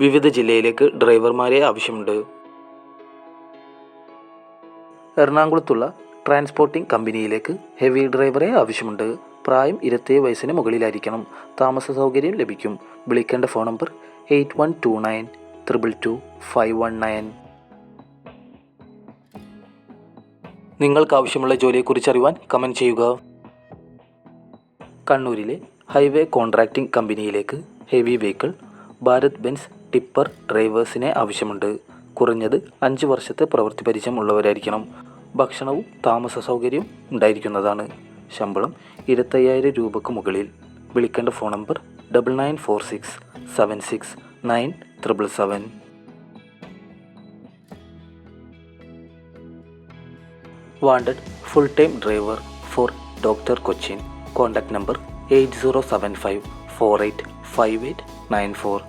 വിവിധ ജില്ലയിലേക്ക് ഡ്രൈവർമാരെ ആവശ്യമുണ്ട്. എറണാകുളത്തുള്ള ട്രാൻസ്പോർട്ടിംഗ് കമ്പനിയിലേക്ക് ഹെവി ഡ്രൈവറെ ആവശ്യമുണ്ട്. പ്രായം ഇരുപത്തേഴ് വയസ്സിന് മുകളിലായിരിക്കണം. താമസ സൗകര്യം ലഭിക്കും. വിളിക്കേണ്ട phone number eight one two nine triple two five one nine. നിങ്ങൾക്ക് ആവശ്യമുള്ള ജോലിയെക്കുറിച്ച് അറിയുവാൻ കമന്റ് ചെയ്യുക. കണ്ണൂരിലെ ഹൈവേ കോൺട്രാക്റ്റിംഗ് കമ്പനിയിലേക്ക് heavy vehicle Bharat Benz tipper ഡ്രൈവേഴ്സിനെ ആവശ്യമുണ്ട്. കുറഞ്ഞത് അഞ്ച് വർഷത്തെ പ്രവൃത്തി പരിചയം ഉള്ളവരായിരിക്കണം. ഭക്ഷണവും താമസ സൗകര്യവും ഉണ്ടായിരിക്കുന്നതാണ്. ശമ്പളം ഇരുപത്തയ്യായിരം രൂപയ്ക്ക് മുകളിൽ. വിളിക്കേണ്ട phone number double nine four six seven six nine triple seven. Wanted full time driver for doctor Cochin. Contact number eight zero seven five four eight five eight nine four.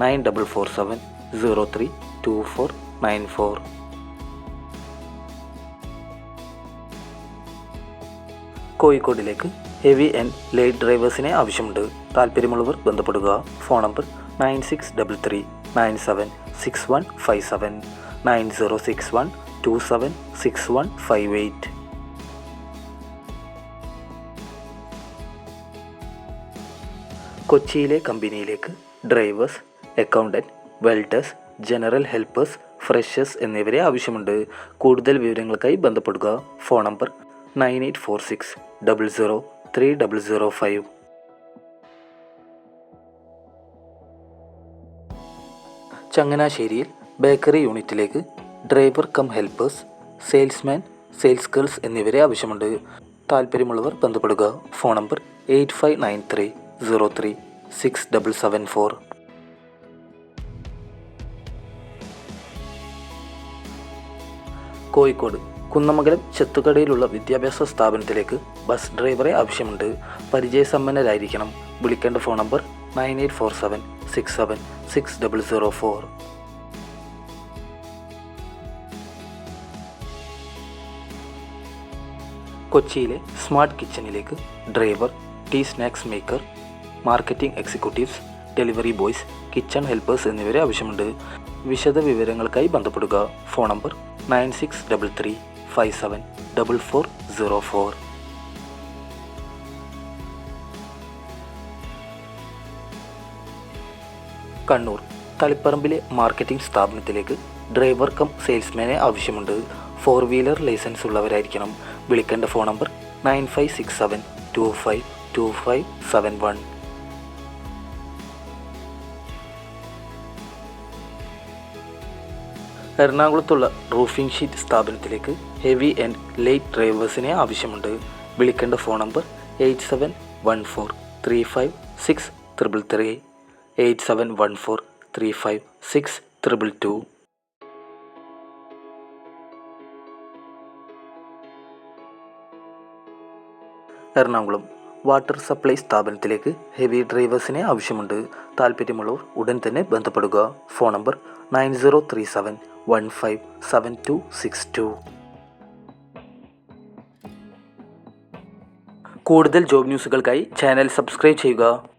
Nine double four seven zero three two four nine four. കോഴിക്കോടിലേക്ക് heavy and light ഡ്രൈവേഴ്സിനെ ആവശ്യമുണ്ട്. താല്പര്യമുള്ളവർ ബന്ധപ്പെടുക. Phone number nine six double three nine seven six one five seven nine zero six one two seven six one five eight. കൊച്ചിയിലെ കമ്പനിയിലേക്ക് drivers accountant welders general helpers freshers എന്നിവരെ ആവശ്യമുണ്ട്. കൂടുതൽ വിവരങ്ങൾക്കായി ബന്ധപ്പെടുക. Phone number nine eight four six double zero three double zero five. ചങ്ങനാശ്ശേരിയിൽ bakery യൂണിറ്റിലേക്ക് driver cum helpers salesman sales girls എന്നിവരെ ആവശ്യമുണ്ട്. താല്പര്യമുള്ളവർ ബന്ധപ്പെടുക. Phone number eight five nine three zero three six double seven four. Kozhikode Kunnamangalam ചെത്തുകടയിലുള്ള വിദ്യാഭ്യാസ സ്ഥാപനത്തിലേക്ക് bus ഡ്രൈവറെ ആവശ്യമുണ്ട്. പരിചയസമ്പന്നരായിരിക്കണം. വിളിക്കേണ്ട phone number nine eight four seven six seven six double zero four. കൊച്ചിയിലെ സ്മാർട്ട് കിച്ചണിലേക്ക് driver tea snacks maker marketing executives delivery boys kitchen helpers എന്നിവരെ ആവശ്യമുണ്ട്. വിശദ വിവരങ്ങൾക്കായി ബന്ധപ്പെടുക. Phone number nine six double three five seven double four zero four. Kannur തളിപ്പറമ്പിലെ marketing സ്ഥാപനത്തിലേക്ക് driver cum സെയിൽസ്മാനെ ആവശ്യമുണ്ട്. ഫോർ വീലർ ലൈസൻസ് ഉള്ളവരായിരിക്കണം. വിളിക്കേണ്ട phone number nine five six seven two five two five seven one. എറണാകുളത്തുള്ള roofing sheet സ്ഥാപനത്തിലേക്ക് heavy and light ഡ്രൈവേഴ്സിനെ ആവശ്യമുണ്ട്. വിളിക്കേണ്ട phone number eight seven one four three five six triple three. Eight seven one four three five six triple two. Ernakulam water supply സ്ഥാപനത്തിലേക്ക് heavy ഡ്രൈവേഴ്സിനെ ആവശ്യമുണ്ട്. താല്പര്യമുള്ളവർ ഉടൻ തന്നെ ബന്ധപ്പെടുക. Phone number nine zero three seven one five seven two six two. കൂടുതൽ job ന്യൂസുകൾക്കായി channel subscribe ചെയ്യുക.